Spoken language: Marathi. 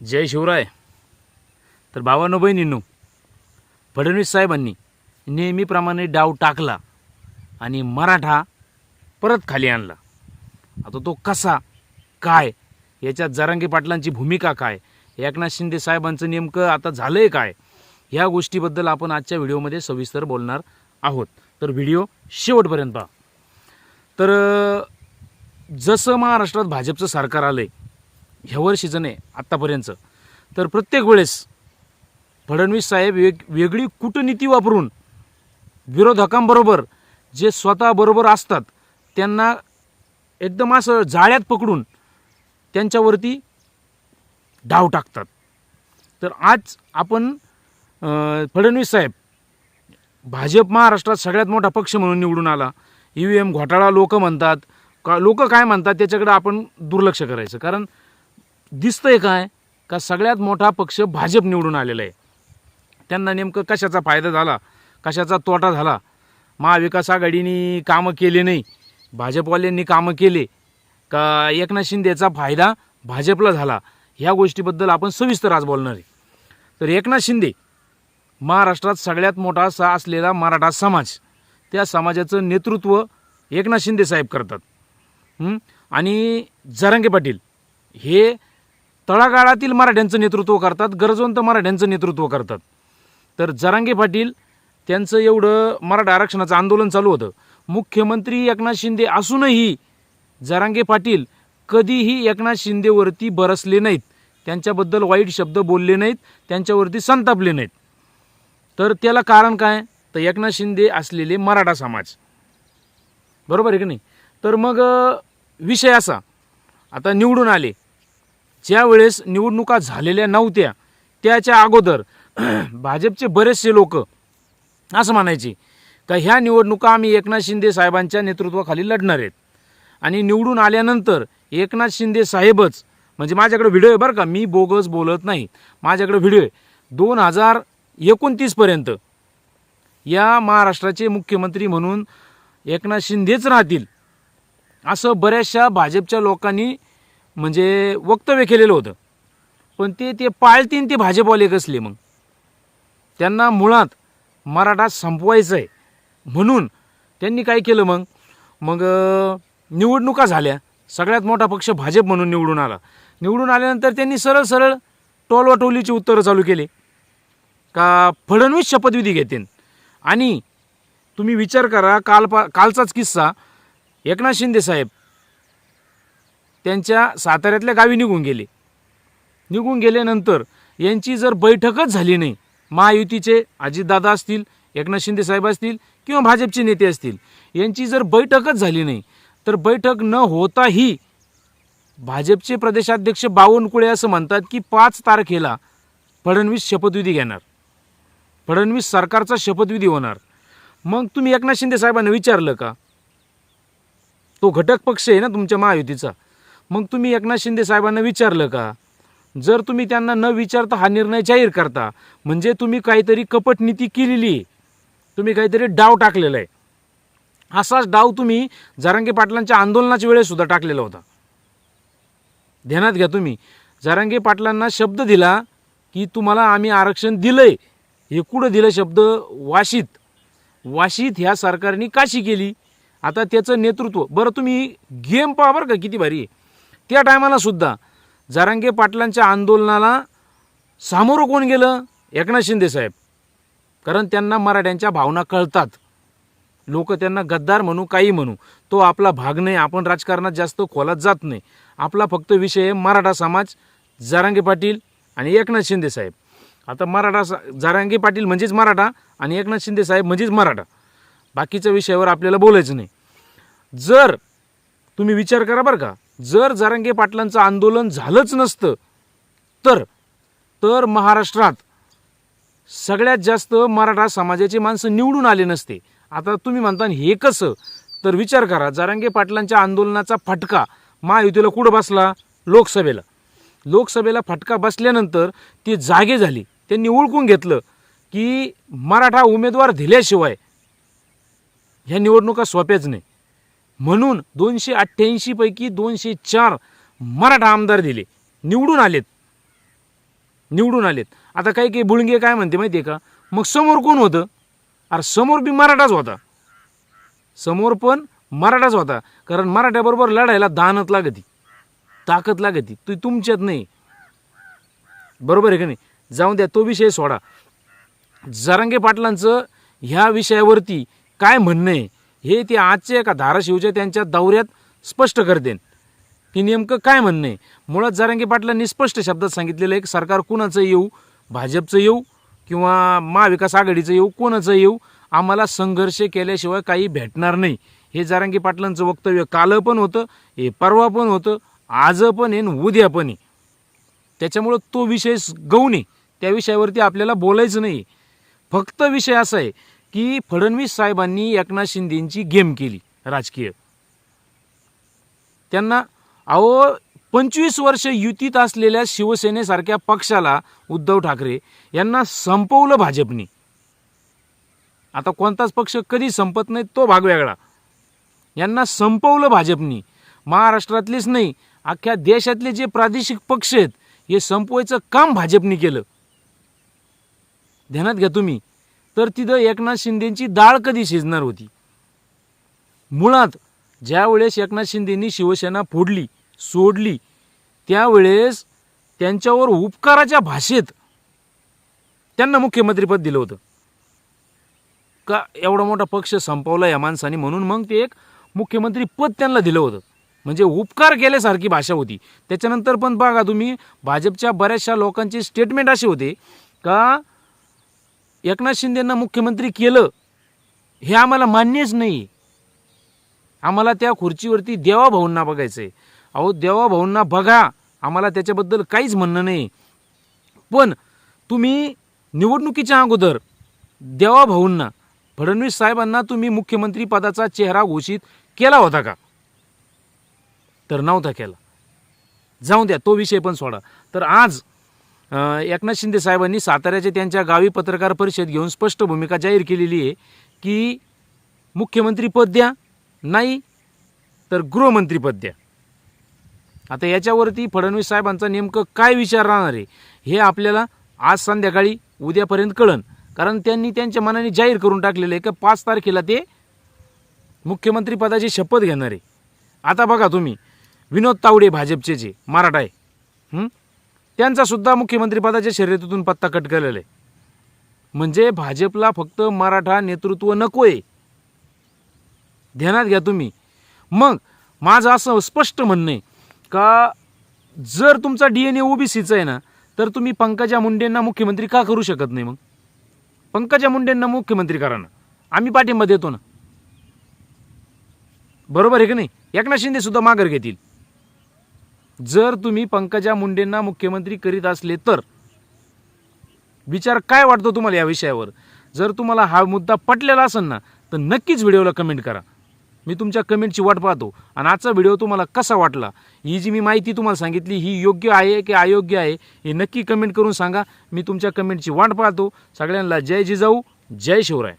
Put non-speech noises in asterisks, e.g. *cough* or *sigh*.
जय शिवराय. तर भावानो बहिणींनो फडणवीस साहेबांनी नेहमीप्रमाणे डाव टाकला आणि मराठा परत खाली आणला. आता तो कसा काय याच्यात जरांगी पाटलांची भूमिका काय एकनाथ शिंदे साहेबांचं नेमकं आता झालं आहे काय ह्या गोष्टीबद्दल आपण आजच्या व्हिडिओमध्ये सविस्तर बोलणार आहोत. तर व्हिडिओ शेवटपर्यंत पहा. तर जसं महाराष्ट्रात भाजपचं सरकार आलं आहे ह्या वर्षीचं आहे आत्तापर्यंतचं तर प्रत्येक वेळेस फडणवीस साहेब वेग वेगळी कूटनीती वापरून विरोधकांबरोबर जे स्वतःबरोबर असतात त्यांना एकदम असं जाळ्यात पकडून त्यांच्यावरती डाव टाकतात. तर आज आपण फडणवीस साहेब भाजप महाराष्ट्रात सगळ्यात मोठा पक्ष म्हणून निवडून आला. ई व्ही एम घोटाळा लोक म्हणतात. का लोक काय म्हणतात त्याच्याकडे आपण दुर्लक्ष करायचं. कारण दिसतंय काय? का सगळ्यात मोठा पक्ष भाजप निवडून आलेला आहे. त्यांना नेमकं कशाचा फायदा झाला? कशाचा तोटा झाला? महाविकास आघाडीने कामं केले नाही. भाजपवाल्यांनी कामं केले. का एकनाथ शिंदेचा फायदा भाजपला झाला? ह्या गोष्टीबद्दल आपण सविस्तर आज बोलणार आहे. तर एकनाथ शिंदे महाराष्ट्रात सगळ्यात मोठा असा असलेला मराठा समाज. त्या समाजाचं नेतृत्व एकनाथ शिंदे साहेब करतात. आणि जरांगे पाटील हे तळागाळातील मराठ्यांचं नेतृत्व करतात गरजवंत मराठ्यांचं नेतृत्व करतात. तर जरांगे पाटील त्यांचं एवढं मराठा आरक्षणाचं आंदोलन चालू होतं. मुख्यमंत्री एकनाथ शिंदे असूनही जरांगे पाटील कधीही एकनाथ शिंदेवरती बरसले नाहीत. त्यांच्याबद्दल वाईट शब्द बोलले नाहीत त्यांच्यावरती संतापले नाहीत. तर त्याला कारण काय? तर एकनाथ शिंदे असलेले मराठा समाज. बरोबर आहे की नाही? तर मग विषय असा. आता निवडून आले. ज्या वेळेस निवडणुका झालेल्या नव्हत्या त्याच्या अगोदर *clears throat* भाजपचे बरेचसे लोक असं म्हणायचे का ह्या निवडणुका आम्ही एकनाथ शिंदे साहेबांच्या नेतृत्वाखाली लढणार आहेत. आणि निवडून आल्यानंतर एकनाथ शिंदे साहेबच म्हणजे माझ्याकडे व्हिडिओ आहे बरं का मी बोगस बोलत नाही. माझ्याकडे व्हिडिओ आहे. दोन हजार एकोणतीसपर्यंत या महाराष्ट्राचे मुख्यमंत्री म्हणून एकनाथ शिंदेच राहतील. असं बऱ्याचशा भाजपच्या लोकांनी म्हणजे वक्तव्य केलेलं होतं. पण ते ते पाळतीन ते भाजपवाले कसले मग. त्यांना मुळात मराठा संपवायचं आहे म्हणून त्यांनी काय केलं मग? मग निवडणुका झाल्या. सगळ्यात मोठा पक्ष भाजप म्हणून निवडून आला. निवडून आल्यानंतर त्यांनी सरळ सरळ टोलवाटोलीची उत्तरं चालू केले. का फडणवीस शपथविधी घेतील आणि तुम्ही विचार करा काल पा कालचाच किस्सा. एकनाथ शिंदे साहेब त्यांच्या साताऱ्यातल्या गावी निघून गेले. निघून गेल्यानंतर यांची जर बैठकच झाली नाही महायुतीचे अजितदादा असतील एकनाथ शिंदे साहेब असतील किंवा भाजपचे नेते असतील यांची जर बैठकच झाली नाही तर बैठक न होताही भाजपचे प्रदेशाध्यक्ष बावनकुळे असं म्हणतात की पाच तारखेला फडणवीस शपथविधी घेणार. फडणवीस सरकारचा शपथविधी होणार. मग तुम्ही एकनाथ शिंदे साहेबांना विचारलं का? तो घटक पक्ष आहे ना तुमच्या महायुतीचा. मग तुम्ही एकनाथ शिंदे साहेबांना विचारलं का? जर तुम्ही त्यांना न विचारता हा निर्णय जाहीर करता म्हणजे तुम्ही काहीतरी कपट नीती केलेली तुम्ही काहीतरी डाव टाकलेला आहे. असाच डाव तुम्ही जारांगे पाटलांच्या आंदोलनाच्या वेळेसुद्धा टाकलेला होता. ध्यानात घ्या तुम्ही. जरांगे पाटलांना शब्द दिला की तुम्हाला आम्ही आरक्षण दिलंय. हे कुठं दिलं? शब्द वाशीत. वाशीत ह्या सरकारने काशी केली. आता त्याचं नेतृत्व. बरं तुम्ही गेम पहा बरं का किती भारी आहे. त्या टायमाला सुद्धा पाटलांच्या आंदोलनाला सामोरं कोण गेलं? एकनाथ शिंदे साहेब. कारण त्यांना मराठ्यांच्या भावना कळतात. लोक त्यांना गद्दार म्हणू काही म्हणू. तो आपला भाग नाही. आपण राजकारणात जास्त खोलात जात नाही. आपला फक्त विषय आहे मराठा समाज जारांगे पाटील आणि एकनाथ शिंदे साहेब. आता मराठा सा- जरांगे पाटील म्हणजेच मराठा आणि एकनाथ शिंदे साहेब म्हणजेच मराठा. बाकीच्या विषयावर आपल्याला बोलायचं नाही. जर तुम्ही विचार करा बरं का. जर जारंगे पाटलांचं आंदोलन झालंच नसतं तर तर महाराष्ट्रात सगळ्यात जास्त मराठा समाजाची माणसं निवडून आले नसते. आता तुम्ही म्हणता हे कसं? तर विचार करा जारांगे पाटलांच्या आंदोलनाचा फटका महायुतीला कुठं बसला? लोकसभेला. लोकसभेला फटका बसल्यानंतर ती जागे झाली. त्यांनी ओळखून घेतलं की मराठा उमेदवार दिल्याशिवाय ह्या निवडणुका सोप्याच नाही. म्हणून दोनशे अठ्ठ्याऐंशी पैकी दोनशे चार मराठा आमदार दिले. निवडून आलेत. निवडून आलेत. आता काही काही बुळंगे काय म्हणते माहिती आहे का? मग समोर कोण होतं? अरे समोर बी मराठाच होता. समोर पण मराठाच होता. कारण मराठ्याबरोबर लढायला दानत लागती. ताकद लागती. तू तुमच्यात नाही. बरोबर आहे का नाही? जाऊन द्या तो विषय सोडा. जरांगे पाटलांचं ह्या विषयावरती काय म्हणणं आहे? हे ते आजच्या एका धाराशिवच्या त्यांच्या दौऱ्यात स्पष्ट करतेन. की नेमकं काय म्हणणं? आहे मुळात जरांगे पाटलांनी स्पष्ट शब्दात सांगितलेलं आहे की सरकार कुणाचं येऊ? भाजपचं येऊ? किंवा महाविकास आघाडीचं येऊ? कोणाचं येऊ? आम्हाला संघर्ष केल्याशिवाय काही भेटणार नाही. हे जारंगी पाटलांचं वक्तव्य काल पण होतं हे परवा पण होतं आज पण आहे उद्या पण आहे. त्याच्यामुळं तो विषय गौण आहे. त्या विषयावरती आपल्याला बोलायचं नाही फक्त विषय असा आहे की फडणवीस साहेबांनी एकनाथ शिंदेची गेम केली राजकीय. त्यांना अहो पंचवीस वर्ष युतीत असलेल्या शिवसेनेसारख्या पक्षाला उद्धव ठाकरे यांना संपवलं भाजपनी. आता कोणताच पक्ष कधी संपत नाही तो भाग वेगळा. यांना संपवलं भाजपनी. महाराष्ट्रातलेच नाही अख्ख्या देशातले जे प्रादेशिक पक्ष आहेत हे संपवायचं काम भाजपनी केलं. ध्यानात घ्या तुम्ही. तर तिथं एकनाथ शिंदेची डाळ कधी शिजणार होती? मुळात ज्यावेळेस एकनाथ शिंदेनी शिवसेना फोडली सोडली त्यावेळेस त्यांच्यावर उपकाराच्या भाषेत त्यांना मुख्यमंत्रीपद दिलं होतं. का एवढा मोठा पक्ष संपवला या माणसाने म्हणून मग ते एक मुख्यमंत्री पद त्यांना दिलं होतं. म्हणजे उपकार केल्यासारखी भाषा होती. त्याच्यानंतर पण बघा तुम्ही भाजपच्या बऱ्याचशा लोकांचे स्टेटमेंट असे होते का एकनाथ शिंदेंना मुख्यमंत्री केलं हे आम्हाला मान्यच नाही. आम्हाला त्या खुर्चीवरती देवाभाऊंना बघायचं आहे अहो देवाभाऊंना बघा. आम्हाला त्याच्याबद्दल काहीच म्हणणं नाही. पण तुम्ही निवडणुकीच्या अगोदर देवाभाऊंना फडणवीस साहेबांना तुम्ही मुख्यमंत्री पदाचा चेहरा घोषित केला होता का? तर नव्हता केला. जाऊ द्या तो विषय पण सोडा. तर आज एकनाथ शिंदे साहेबांनी साताऱ्याच्या त्यांच्या गावी पत्रकार परिषद घेऊन स्पष्ट भूमिका जाहीर केलेली आहे की मुख्यमंत्री पद द्या नाही तर गृहमंत्रीपद द्या. आता याच्यावरती फडणवीस साहेबांचा नेमकं काय विचार राहणार आहे हे आपल्याला आज संध्याकाळी उद्यापर्यंत कळन. कारण त्यांनी त्यांच्या मनाने जाहीर करून टाकलेलं आहे की पाच तारखेला ते मुख्यमंत्री पदाची शपथ घेणार आहे. आता बघा तुम्ही विनोद तावडे भाजपचे जे मराठा आहे. त्यांचासुद्धा त्यांचा सुद्धा शर्यतीतून पत्ता कट केलेला आहे. म्हणजे भाजपला फक्त मराठा नेतृत्व नको आहे ध्यानात घ्या तुम्ही. मग माझं असं स्पष्ट म्हणणं आहे का जर तुमचा डी एन ए ओबीसीचा आहे ना तर तुम्ही पंकजा मुंडेंना मुख्यमंत्री का करू शकत नाही मग? पंकजा मुंडेंना मुख्यमंत्री करा ना. आम्ही पाठिंबा देतो ना. बरोबर आहे का नाही? एकनाथ शिंदे सुद्धा माघार घेतील. जर तुम्ही पंकजा मुंडेंना मुख्यमंत्री करीत असले तर? विचार काय वाटतो तुम्हाला या विषयावर? जर तुम्हाला हा मुद्दा पटलेला असेल ना तर नक्कीच व्हिडिओला कमेंट करा. मी तुमच्या कमेंटची वाट पाहतो. आणि आजचा व्हिडिओ तुम्हाला कसा वाटला? ही जी मी माहिती तुम्हाला सांगितली ही योग्य आहे की अयोग्य आहे हे नक्की कमेंट करून सांगा. मी तुमच्या कमेंटची वाट पाहतो. सगळ्यांना जय जिजाऊ जय शिवराय.